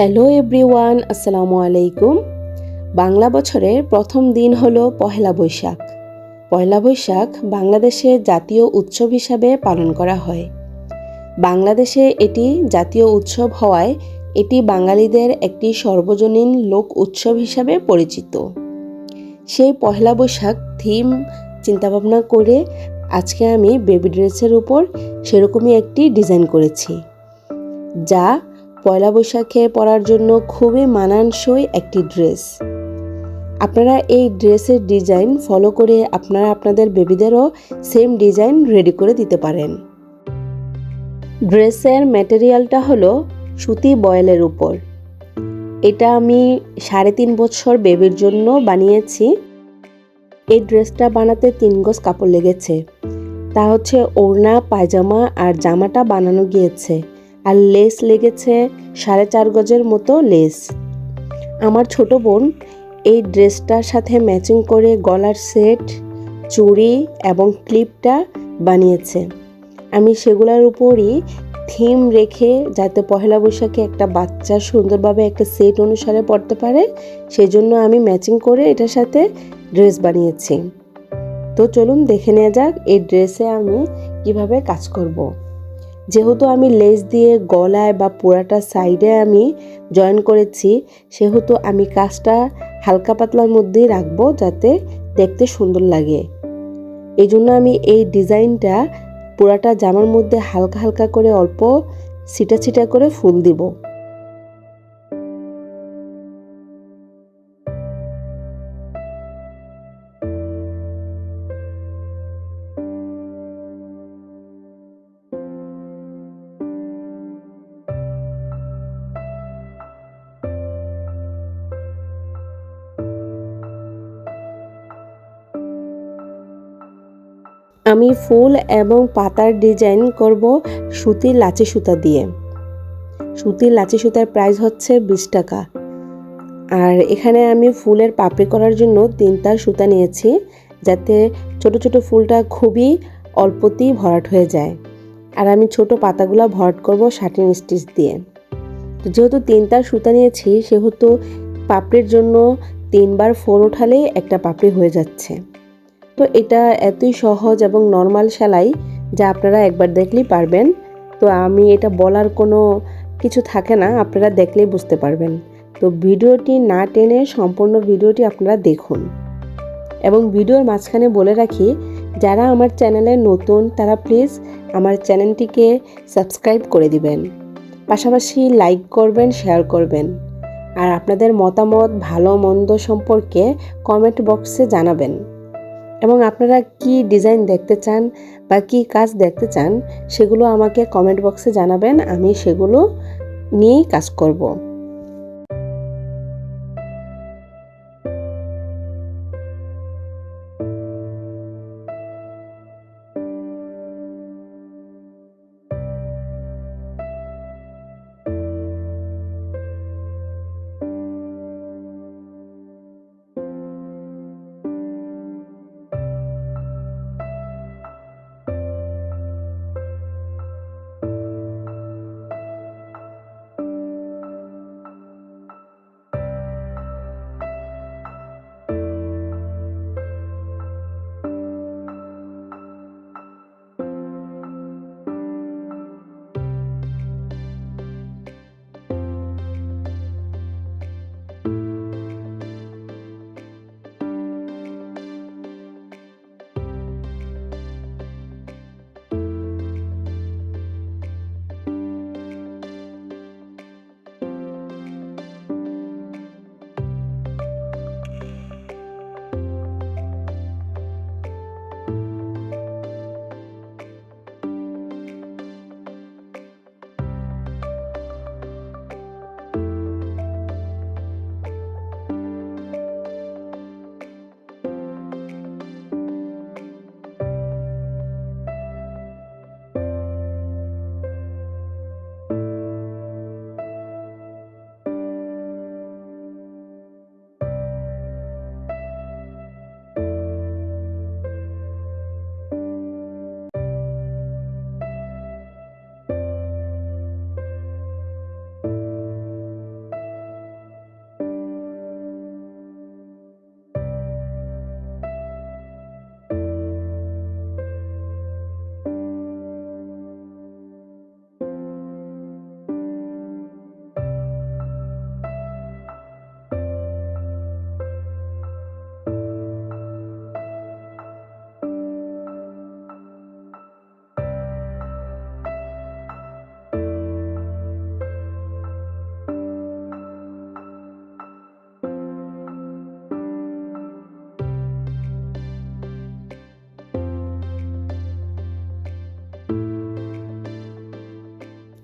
Hello everyone, আসসালামু আলাইকুম। বাংলা বছরের প্রথম দিন হল পহেলা বৈশাখ। পয়লা বৈশাখ বাংলাদেশে জাতীয় উৎসব হিসাবে পালন করা হয়। বাংলাদেশে এটি জাতীয় উৎসব হওয়ায় এটি বাঙালিদের একটি সর্বজনীন লোক উৎসব হিসাবে পরিচিত। সেই পহেলা বৈশাখ থিম চিন্তাভাবনা করে আজকে আমি বেবি ড্রেসের উপর সেরকমই একটি ডিজাইন করেছি, যা পয়লা বৈশাখে পরার জন্য খুবই মানানসই একটি ড্রেস। আপনারা এই ড্রেসের ডিজাইন ফলো করে আপনারা আপনাদের বেবিদেরও সেম ডিজাইন রেডি করে দিতে পারেন। ড্রেসের ম্যাটেরিয়ালটা হলো সুতি বয়েলের উপর। এটা আমি সাড়ে তিন বছর বেবির জন্য বানিয়েছি। এই ড্রেসটা বানাতে তিন গজ কাপড় লেগেছে। তা হচ্ছে ওড়না, পায়জামা আর জামাটা বানানো গিয়েছে। আর লেস লেগেছে সাড়ে চার গজের মতো লেস। আমার ছোট বোন এই ড্রেসটার সাথে ম্যাচিং করে গলার সেট, চুড়ি এবং ক্লিপটা বানিয়েছে। আমি সেগুলোর উপরই থিম রেখে যাতে পহেলা বৈশাখে একটা বাচ্চা সুন্দরভাবে একটা সেট অনুসারে পড়তে পারে, সেজন্য আমি ম্যাচিং করে এটার সাথে ড্রেস বানিয়েছি। তো চলুন দেখে নেওয়া যাক এই ড্রেসে আমি কীভাবে কাজ করব। যেহেতু আমি লেস দিয়ে গলায় বা পোড়াটা সাইডে আমি জয়েন করেছি সেহেতু আমি কাজটা হালকা পাতলার মধ্যেই রাখব যাতে দেখতে সুন্দর লাগে। এই জন্য আমি এই ডিজাইনটা পোড়াটা জামার মধ্যে হালকা হালকা করে অল্প ছিটা ছিটা করে ফুল দিব। আমি ফুল এবং পাতার ডিজাইন করব সুতির লাচি সুতা দিয়ে। সুতির লাচি সুতার প্রাইস হচ্ছে বিশ টাকা। আর এখানে আমি ফুলের পাপড়ি করার জন্য তিনটা সুতা নিয়েছি, যাতে ছোট ছোট ফুলটা খুবই অল্পতেই ভরাট হয়ে যায়। আর আমি ছোট পাতাগুলো ভরাট করব শাটিন স্টিচ দিয়ে। যেহেতু তিনটা সুতা নিয়েছি, সেহেতু পাপড়ির জন্য তিনবার ফোর ওঠালেই একটা পাপড়ি হয়ে যাচ্ছে। তো এটা এতই সহজ এবং নর্মাল সেলাই যা আপনারা একবার দেখলেই পারবেন। তো আমি এটা বলার কোনো কিছু থাকে না, আপনারা দেখলেই বুঝতে পারবেন। তো ভিডিওটি না টেনে সম্পূর্ণ ভিডিওটি আপনারা দেখুন। এবং ভিডিওর মাঝখানে বলে রাখি, যারা আমার চ্যানেলে নতুন, তারা প্লিজ আমার চ্যানেলটিকে সাবস্ক্রাইব করে দিবেন। পাশাপাশি লাইক করবেন, শেয়ার করবেন। আর আপনাদের মতামত, ভালো, মন্দ সম্পর্কে কমেন্ট বক্সে জানাবেন। এবং আপনারা কি ডিজাইন দেখতে চান বা কি কাজ দেখতে চান, সেগুলো আমাকে কমেন্ট বক্সে জানাবেন, আমি সেগুলো নিয়েই কাজ করব।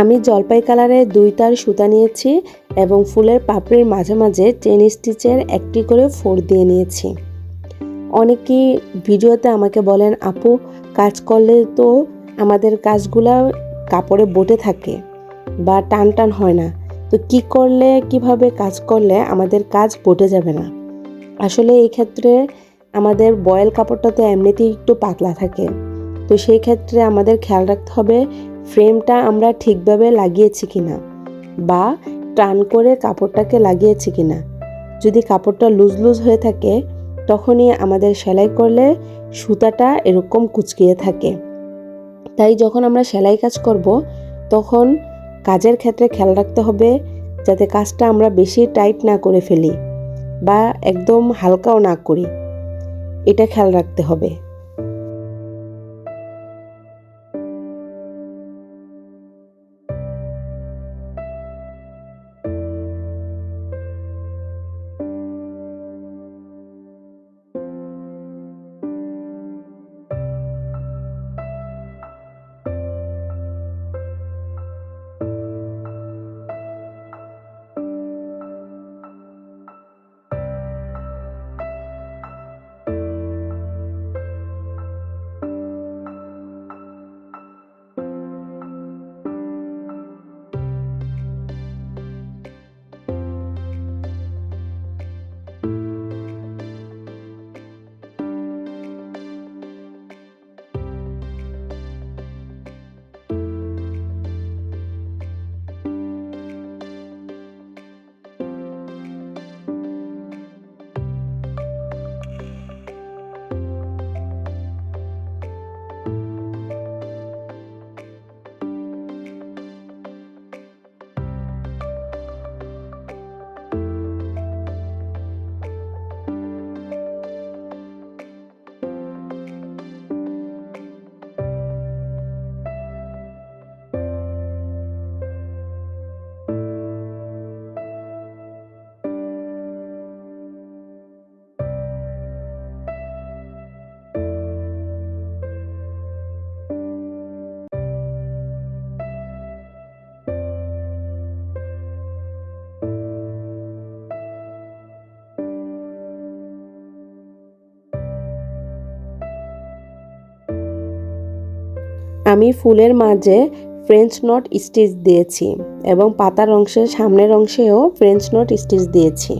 আমি জলপাই কালারের দুই তার সুতা নিয়েছি এবং ফুলের পাপড়ির মাঝে মাঝে চেন স্টিচের একটি করে ফোর দিয়ে নিয়েছি। অনেকেই ভিডিওতে আমাকে বলেন, আপু, কাজ করলে তো আমাদের কাজগুলা কাপড়ে বটে থাকে বা টান টান হয় না। তো কি করলে, কীভাবে কাজ করলে আমাদের কাজ বটে যাবে না? আসলে এই ক্ষেত্রে আমাদের বয়েল কাপড়টা তো এমনিতেই একটু পাতলা থাকে। তো সেই ক্ষেত্রে আমাদের খেয়াল রাখতে হবে ফ্রেমটা আমরা ঠিকভাবে লাগিয়েছি কিনা বা টান করে কাপড়টাকে লাগিয়েছি কিনা। যদি কাপড়টা লুজ লুজ হয়ে থাকে, তখনই আমাদের সেলাই করলে সুতাটা এরকম কুচকিয়ে থাকে। তাই যখন আমরা সেলাই কাজ করব, তখন কাজের ক্ষেত্রে খেয়াল রাখতে হবে যাতে কাজটা আমরা বেশি টাইট না করে ফেলি বা একদম হালকাও না করি। এটা খেয়াল রাখতে হবে। আমি ফুলের মাঝে ফ্রেঞ্চ নট স্টিচ দিয়েছি এবং পাতার অংশের সামনের অংশেও ফ্রেঞ্চ নট স্টিচ দিয়েছি।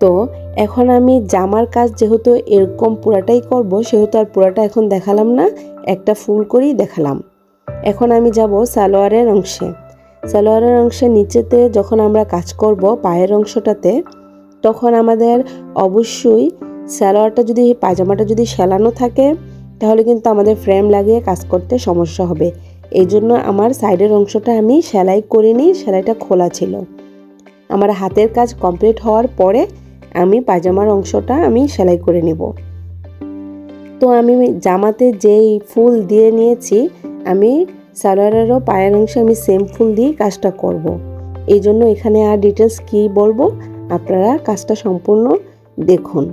তো এখন আমি জামার কাজ যেহেতু এরকম পুরাটাই করব, সেহেতু আর পুরাটা এখন দেখালাম না, একটা ফুল করেই দেখালাম। এখন আমি যাব সালোয়ারের অংশে। সালোয়ারের অংশে নিচেতে যখন আমরা কাজ করব পায়ের অংশটাতে, তখন আমাদের অবশ্যই সালোয়ারটা যদি, পায়জামাটা যদি সেলানো থাকে তাহলে কিন্তু আমাদের ফ্রেম লাগিয়ে কাজ করতে সমস্যা হবে। এই জন্য আমার সাইডের অংশটা আমি সেলাই করিনি সেলাইটা খোলা ছিল। আমার হাতের কাজ কমপ্লিট হওয়ার পরে আমি পায়জামার অংশটা আমি সেলাই করে নেব। তো আমি জামাতে যেই ফুল দিয়ে নিয়েছি, আমি সালোয়ারেরও পায়ের অংশে আমি সেম ফুল দিয়ে কাজটা করব। এই জন্য এখানে আর ডিটেলস কী বলব, আপনারা কাজটা সম্পূর্ণ দেখুন।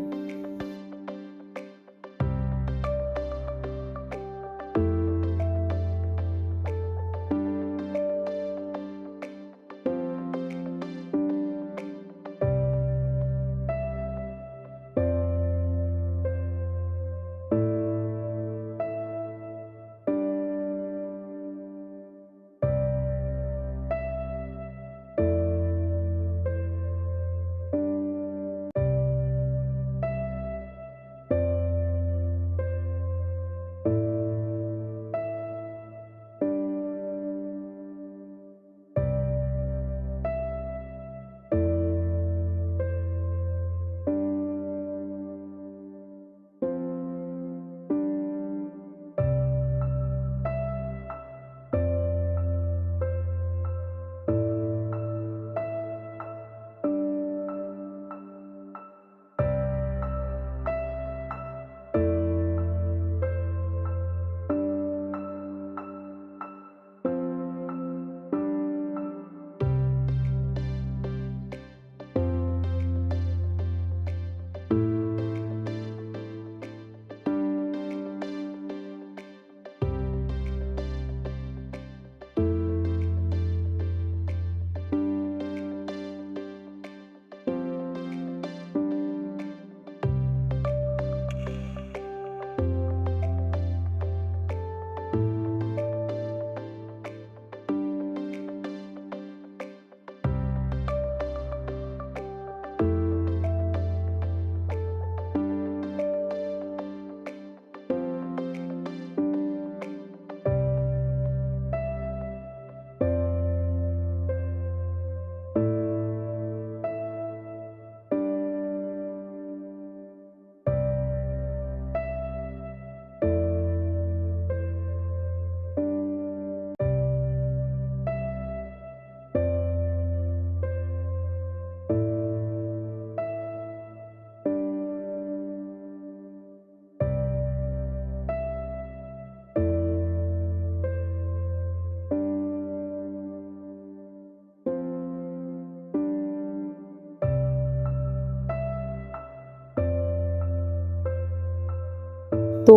তো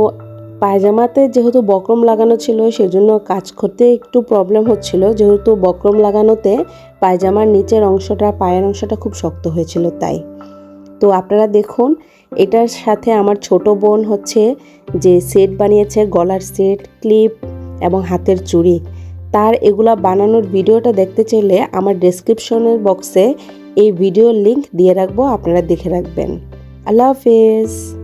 পায়জামাতে যেহেতু বক্রম লাগানো ছিল, সেজন্য কাজ করতে একটু প্রবলেম হচ্ছিল। যেহেতু বক্রম লাগানোতে পায়জামার নিচের অংশটা, পায়ের অংশটা খুব শক্ত হয়েছিল তাই। তো আপনারা দেখুন, এটার সাথে আমার ছোট বোন হচ্ছে যে সেট বানিয়েছে, গলার সেট ক্লিপ এবং হাতের চুড়ি। তার এগুলা বানানোর ভিডিওটা দেখতে চাইলে আমার ডেসক্রিপশনের বক্সে এই ভিডিওর লিংক দিয়ে রাখব, আপনারা দেখে রাখবেন। আল্লাহ হাফেজ।